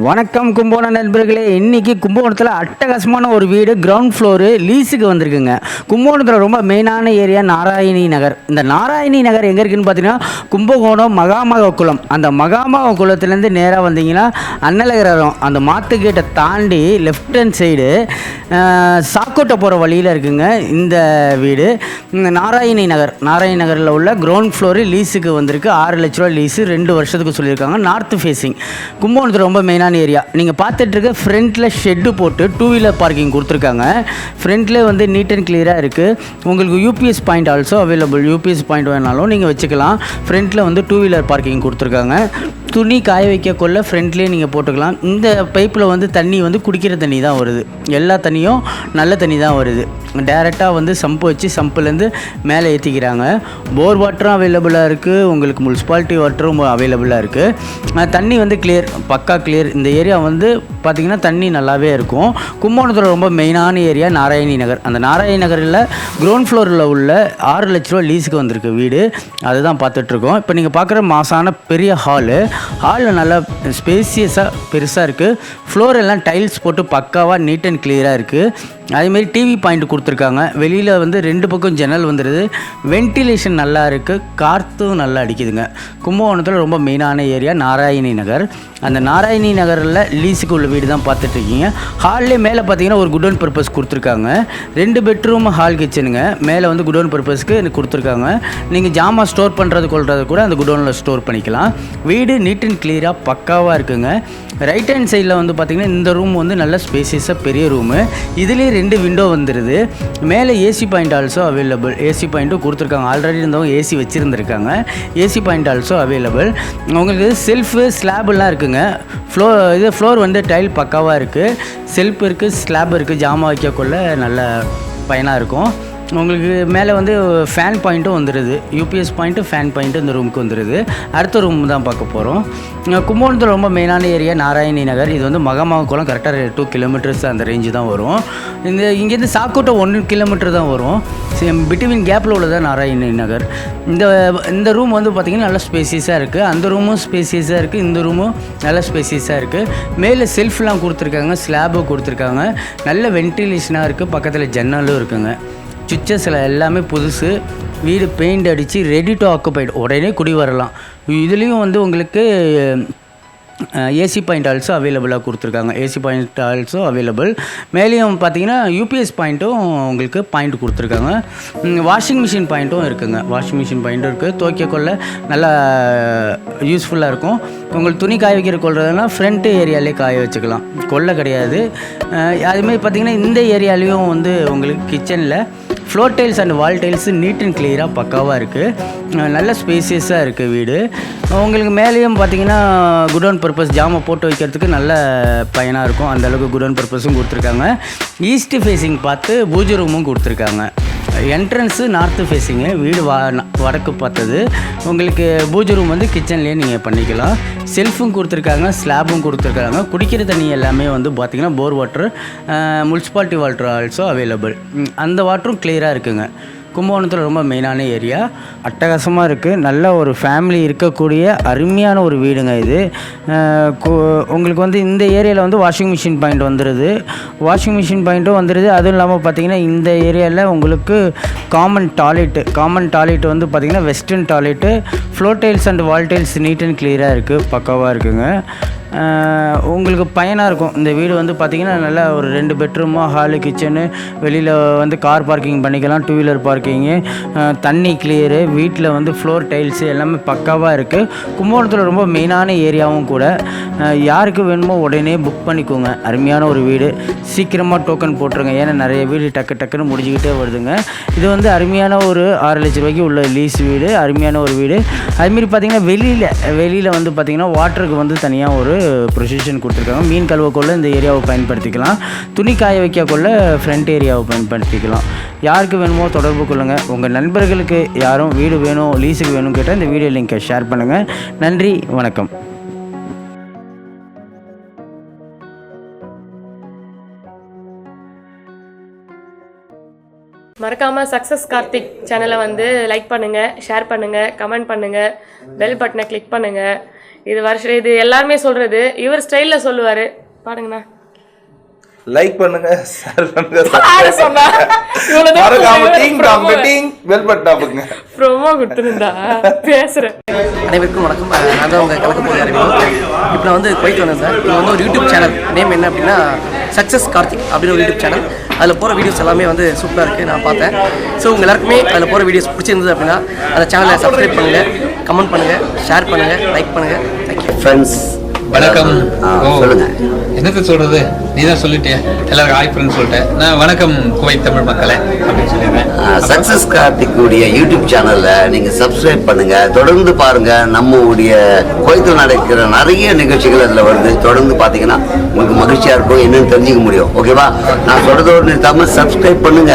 வணக்கம் கும்பகோணம் நண்பர்களே. இன்னைக்கு கும்பகோணத்தில் அட்டகாசமான ஒரு வீடு கிரவுண்ட் ஃப்ளோரு லீஸுக்கு வந்திருக்குங்க. கும்பகோணத்தில் ரொம்ப மெயினான ஏரியா நாராயணி நகர். இந்த நாராயணி நகர் எங்கே இருக்குன்னு பார்த்தீங்கன்னா கும்பகோணம் மகாமக குளம். அந்த மகாமக குளத்துலேருந்து நேராக வந்தீங்கன்னா அன்னலகரம் அந்த மாத்துக்கேட்டை தாண்டி லெஃப்ட் ஹேண்ட் சைடு சாக்கோட்டை போகிற வழியில் இருக்குங்க இந்த வீடு. நாராயணி நகர். நாராயணி நகரில் உள்ள கிரவுண்ட் ஃப்ளோரு லீஸுக்கு வந்திருக்கு. ஆறு லட்ச ரூபா லீஸு ரெண்டு வருஷத்துக்கு சொல்லியிருக்காங்க. நார்த் ஃபேஸிங் கும்பகோணத்தில் ரொம்ப மெயின் மெயினான ஏரியா நீங்கள் பார்த்துட்ருக்க ஃப்ரண்ட்டில் ஷெட்டு போட்டு டூ வீலர் பார்க்கிங் கொடுத்துருக்காங்க. ஃப்ரண்ட்டில் வந்து நீட் அண்ட் கிளியராக இருக்குது உங்களுக்கு UPS point also available UPS point வேணாலும் நீங்கள் வச்சுக்கலாம். ஃப்ரண்ட்டில் வந்து டூ வீலர் பார்க்கிங் கொடுத்துருக்காங்க. துணி காய வைக்க கொள்ள ஃப்ரண்ட்லேயே நீங்கள் போட்டுக்கலாம். இந்த பைப்பில் வந்து தண்ணி வந்து குடிக்கிற தண்ணி தான் வருது. எல்லா தண்ணியும் நல்ல தண்ணி தான் வருது. டேரெக்டாக வந்து சம்பு வச்சு சம்புலேருந்து மேலே ஏற்றிக்கிறாங்க போர் வாட்டரும் அவைலபிளாக இருக்குது உங்களுக்கு முனிசிபாலிட்டி வாட்டரும் அவைலபிளாக இருக்குது தண்ணி வந்து கிளியர் பக்கா கிளியர் இந்த ஏரியா வந்து பார்த்திங்கன்னா தண்ணி நல்லாவே இருக்கும். கும்பகோணத்தில் ரொம்ப மெயினான ஏரியா நாராயணி நகர். அந்த நாராயணி நகரில் கிரவுண்ட் ஃப்ளோரில் உள்ள ஆறு லட்ச ரூபா லீஸுக்கு வந்திருக்கு வீடு. அதுதான் பார்த்துட்ருக்கோம் இப்போ நீங்கள் பார்க்குற மாசான பெரிய ஹாலு ஹாலில் நல்லா ஸ்பேசியஸாக பெருசாக இருக்குது ஃப்ளோர் எல்லாம் டைல்ஸ் போட்டு பக்காவாக நீட் அண்ட் கிளியராக இருக்குது அதேமாரி டிவி பாயிண்ட் கொடுத்துருக்காங்க. வெளியில் வந்து ரெண்டு பக்கம் ஜன்னல் வந்துடுது வென்டிலேஷன் நல்லா இருக்குது காற்றும் நல்லா அடிக்குதுங்க. கும்பகோணத்தில் ரொம்ப மெயினான ஏரியா நாராயணி நகர். அந்த நாராயணி நகரில் லீஸுக்கு உள்ள வீடு தான் பார்த்துட்ருக்கீங்க. ஹால்லே மேலே பார்த்தீங்கன்னா ஒரு குடோன் பர்பஸ் கொடுத்துருக்காங்க. ரெண்டு பெட்ரூம் ஹால் கிச்சனுங்க மேலே வந்து குடோன் பர்பஸ்க்கு எனக்கு கொடுத்துருக்காங்க. நீங்கள் ஜாமான் ஸ்டோர் பண்ணுறது கொள்றது கூட அந்த குடோனில் ஸ்டோர் பண்ணிக்கலாம். வீடு நீட் அண்ட் கிளியராக பக்காவாக இருக்குங்க. ரைட் ஹேண்ட் சைடில் வந்து பார்த்திங்கன்னா இந்த ரூம் வந்து நல்ல ஸ்பேசியஸாக பெரிய ரூமு இதுலேயே ரெண்டு விண்டோ வந்துடுது மேலே AC point also available AC பாயிண்ட்டும் கொடுத்துருக்காங்க. ஆல்ரெடி இருந்தவங்க ஏசி வச்சுருந்துருக்காங்க. ஏசி பாயிண்ட் ஆல்சோ அவைலபிள் உங்களுக்கு செல்ஃபு ஸ்லாப்லாம் இருக்குங்க. ஃப்ளோர் இது ஃப்ளோர் வந்து டைல் பக்காவாக இருக்குது செல்ஃப் இருக்குது ஸ்லாப் இருக்குது ஜாமான் வைக்கக்குள்ள நல்ல பயனாக இருக்கும். உங்களுக்கு மேலே வந்து ஃபேன் பாயிண்ட்டும் வந்துடுது யூபிஎஸ் பாயிண்ட்டு ஃபேன் பாயிண்ட்டு இந்த ரூமுக்கு வந்துடுது அடுத்த ரூம் தான் பார்க்க போகிறோம் கும்பகோணத்தில் ரொம்ப மெயினான ஏரியா நாராயணி நகர். இது வந்து மகமாக குளம் கரெக்டாக டூ கிலோமீட்டர்ஸ் அந்த ரேஞ்சு தான் வரும். இந்த இங்கேருந்து சாக்கோட்டை ஒன்று கிலோமீட்டர் தான் வரும். பிட்வீன் கேப்பில் உள்ளதான் நாராயணி நகர். இந்த இந்த ரூம் வந்து பார்த்திங்கன்னா நல்லா ஸ்பேசியஸாக இருக்குது அந்த ரூமும் ஸ்பேசியஸாக இருக்குது இந்த ரூமும் நல்லா ஸ்பேசியஸாக இருக்குது மேலே செல்ஃப்லாம் கொடுத்துருக்காங்க ஸ்லாபும் கொடுத்துருக்காங்க. நல்ல வென்டிலேஷனாக இருக்குது பக்கத்தில் ஜன்னலும் இருக்குங்க. சுவிச்சஸில் எல்லாமே புதுசு. வீடு பெயிண்ட் அடித்து ரெடி டு ஆக்குபைடு உடனே குடி வரலாம். இதுலேயும் வந்து உங்களுக்கு ஏசி பாயிண்ட் ஆல்சோ அவைலபிளாக கொடுத்துருக்காங்க. ஏசி பாயிண்ட் ஆல்சோ அவைலபிள் மேலேயும் பார்த்தீங்கன்னா யூபிஎஸ் பாயிண்ட்டும் உங்களுக்கு பாயிண்ட் கொடுத்துருக்காங்க. வாஷிங் மிஷின் பாயிண்ட்டும் இருக்குங்க. வாஷிங் மிஷின் பாயிண்ட்டும் இருக்குது துவைக்க கொள்ள நல்லா யூஸ்ஃபுல்லாக இருக்கும். உங்களுக்கு துணி காய வைக்கிற கொள்றதுனா ஃப்ரண்ட் ஏரியாலே காய வச்சுக்கலாம். கொல்லை கிடையாது. அதுமாதிரி பார்த்தீங்கன்னா இந்த ஏரியாலேயும் வந்து உங்களுக்கு கிச்சனில் floor tiles and wall tiles neat and கிளியராக பக்காவாக இருக்குது நல்ல ஸ்பேசியஸாக இருக்குது வீடு. உங்களுக்கு மேலேயும் பார்த்தீங்கன்னா குடோன் பர்பஸ் ஜாமை போட்டு வைக்கிறதுக்கு நல்ல பயனாக இருக்கும். அந்தளவுக்கு குடோன் பர்பஸும் கொடுத்துருக்காங்க. ஈஸ்ட் ஃபேஸிங் பார்த்து பூஜை ரூமும் கொடுத்துருக்காங்க. என்ட்ரன்ஸு நார்த்து ஃபேஸிங்கு வீடு வா வடக்கு பார்த்தது. உங்களுக்கு பூஜை ரூம் வந்து கிச்சன்லேயே நீங்கள் பண்ணிக்கலாம். செல்ஃபும் கொடுத்துருக்காங்க ஸ்லாபும் கொடுத்துருக்காங்க. குடிக்கிற தண்ணி எல்லாமே வந்து பார்த்திங்கன்னா bore water municipality water also available அந்த வாட்டரும் கிளியராக இருக்குங்க. கும்பகோணத்தில் ரொம்ப மெயினான ஏரியா அட்டகாசமாக இருக்குது நல்ல ஒரு ஃபேமிலி இருக்கக்கூடிய அருமையான ஒரு வீடுங்க இது. உங்களுக்கு வந்து இந்த ஏரியாவில் வந்து வாஷிங் மிஷின் பாயிண்ட் வந்துடுது வாஷிங் மிஷின் பாயிண்ட்டும் வந்துடுது அதுவும் இல்லாமல் பார்த்தீங்கன்னா இந்த ஏரியாவில் உங்களுக்கு காமன் டாய்லெட்டு காமன் டாய்லெட் வந்து பார்த்தீங்கன்னா western toilet floor tiles and wall tiles neat and கிளியராக இருக்குது பக்காவாக இருக்குங்க. உங்களுக்கு பயனாக இருக்கும். இந்த வீடு வந்து பார்த்திங்கன்னா நல்லா ஒரு ரெண்டு பெட்ரூமோ ஹாலு கிச்சனு வெளியில் வந்து கார் பார்க்கிங் பண்ணிக்கலாம் டூ வீலர் பார்க்கிங்கு தண்ணி கிளியரு வீட்டில் வந்து ஃப்ளோர் டைல்ஸு எல்லாமே பக்காவாக இருக்குது கும்பகோணத்தில் ரொம்ப மெயினான ஏரியாவும் கூட. யாருக்கு வேணுமோ உடனே புக் பண்ணிக்கோங்க. அருமையான ஒரு வீடு. சீக்கிரமாக டோக்கன் போட்டுருங்க. ஏன்னா நிறைய வீடு டக்கு டக்குன்னு முடிஞ்சுக்கிட்டே வருதுங்க. இது வந்து அருமையான ஒரு ஆறு லட்ச ரூபாய்க்கு உள்ள லீஸ் வீடு. அருமையான ஒரு வீடு. அதுமாரி பார்த்திங்கன்னா வெளியில் வெளியில் வந்து பார்த்திங்கன்னா வாட்டருக்கு வந்து தனியாக ஒரு ப்ரொசிஷன் கொடுத்துருக்காங்க. மீன் கழுவக்கொள்ள இந்த ஏரியாவை பயன்படுத்திக்கலாம். துணி காய வைக்கக்குள்ள ஃப்ரண்ட் ஏரியாவை பயன்படுத்திக்கலாம். யாருக்கு வேணுமோ தொடர்பு கொள்ளுங்கள் உங்கள் நண்பர்களுக்கு யாரும் வீடு வேணும் லீஸுக்கு வேணும் கேட்டால் இந்த வீடியோ லிங்கை ஷேர் பண்ணுங்கள் நன்றி வணக்கம். மறக்காமல் சக்ஸஸ் கார்த்திக் சேனலை வந்து லைக் பண்ணுங்கள் ஷேர் பண்ணுங்கள் கமெண்ட் பண்ணுங்கள் பெல் பட்டனை கிளிக் பண்ணுங்கள் இது வருஷம் இது எல்லாருமே சொல்றது. இவர் ஸ்டைல்ல சொல்லுவாரு. பாருங்கண்ணா. லைக் பண்ணுங்க ஷேர் பண்ணுங்க சொன்னா? கொடுத்துருந்தா. பேசுறேன். அனைவருக்கும் வணக்கம். நான் தான் உங்கள் கலக்க போகிற அறிமுகம். இப்போ நான் வந்து குவைத் வந்தேன் சார். இது வந்து ஒரு யூடியூப் சேனல் நேம் என்ன அப்படின்னா சக்ஸஸ் கார்த்திக் அப்படின்னு ஒரு யூடியூப் சேனல் அதில் போகிற வீடியோஸ் எல்லாமே வந்து சூப்பராக இருக்குது நான் பார்த்தேன். ஸோ உங்கள் எல்லாருக்குமே அதில் போகிற வீடியோஸ் பிடிச்சிருந்தது அப்படின்னா அந்த சேனலை சப்ஸ்கிரைப் பண்ணுங்கள் கமெண்ட் பண்ணுங்கள் ஷேர் பண்ணுங்கள் லைக் பண்ணுங்கள் தேங்க்யூ ஃப்ரெண்ட்ஸ் வணக்கம். என்னத்த சொல்றது? நீ தான் சொல்லிட்டிய. எல்லாருக்கும் ஹாய் ஃப்ரெண்ட் சொல்லிட்டேன். நான் வணக்கம் குவைத் தமிழ் மக்களே அப்படின்னு சொல்லிடுறேன். சக்சஸ் கார்த்திக் உடைய யூடியூப் சேனல்ல நீங்க சப்ஸ்கிரைப் பண்ணுங்க. தொடர்ந்து பாருங்க. நம்ம உடைய கோயத்தில் நடக்கிற நிறைய நிகழ்ச்சிகள் அதுல வருது. தொடர்ந்து பாத்தீங்கன்னா உங்களுக்கு மகிழ்ச்சியா இருக்கும். என்னன்னு தெரிஞ்சுக்க முடியும். ஓகேவா நான் சொல்றதோடு நிறுத்தாம சப்ஸ்கிரைப் பண்ணுங்க.